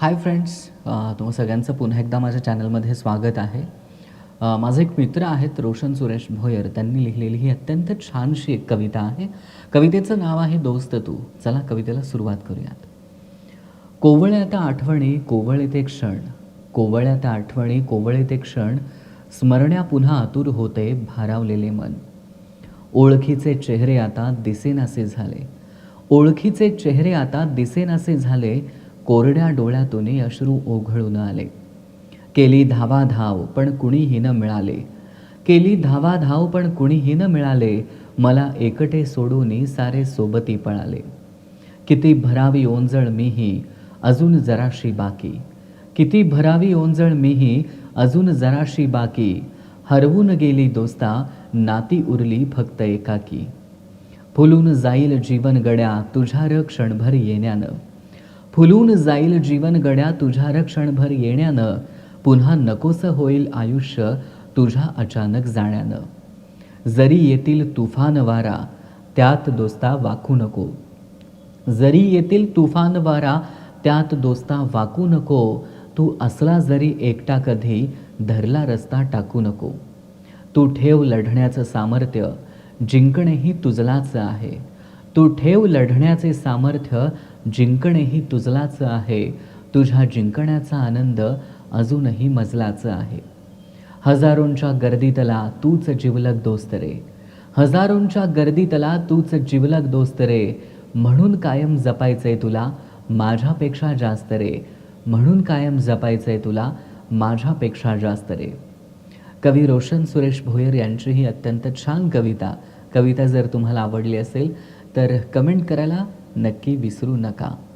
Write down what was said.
Hi friends तुम्हा सगळ्यांचं पुन्हा एकदा माझ्या चॅनलमध्ये स्वागत आहे. माझे एक मित्र आहेत रोशन सुरेश भोयर. त्यांनी लिहिलेली ही अत्यंत छानशी एक कविता आहे. कवितेचं नाव आहे दोस्त तू. चला कवितेला सुरुवात करूयात. कोवळ्या त्या आठवणी कोवळे ते क्षण. कोवळ्या त्या आठवणी कोवळे ते क्षण. स्मरण्या पुन्हा आतुर होते भारावलेले मन. ओळखीचे चेहरे आता दिसेनासे झाले. ओळखीचे चेहरे आता दिसेनासे झाले. कोरड्या डोळ्यातून अश्रू ओघळून आले. केली धावा धाव पण कुणीही न मिळाले. केली धावा धाव पण कुणीही न मिळाले मला एकटे सोडून सारे सोबती पळाले. किती भरावी ओंजळ मीही अजून जराशी बाकी. किती भरावी ओंजळ मीही अजून जराशी बाकी. हरवून गेली दोस्ता नाती उरली फक्त एकाकी. फुलून जाईल जीवन गड्या तुझ्या र क्षणभर येण्यानं. फुलून जाईल जीवन गड्या तुझ्या रक्षणभर येण्यानं. पुन्हा नकोसं होईल आयुष्य तुझ्या अचानक जाण्यानं. जरी येतील तुफान वारा त्यात दोस्ता वाकू नको. जरी येतील तुफान वारा त्यात दोस्ता वाकू नको. तू असला जरी एकटा कधी धरला रस्ता टाकू नको. तू ठेव लढण्याचं सामर्थ्य जिंकणेही तुझलाच आहे. तू ठेव लढण्याचे सामर्थ्य जिंकणेही तुझलाच आहे. तुझ्या जिंकण्याचा आनंद अजूनही मजलाचं आहे. हजारोंच्या गर्दीतला तूच जिवलग दोस्त रे. हजारोंच्या गर्दीतला तूच जिवलग दोस्त रे. म्हणून कायम जपायचंय तुला माझ्यापेक्षा जास्त रे. म्हणून कायम जपायचंय तुला माझ्यापेक्षा जास्त रे. कवी रोशन सुरेश भोयर यांची ही अत्यंत छान कविता. कविता जर तुम्हाला आवडली असेल तर कमेंट करायला नक्की विसरू नका.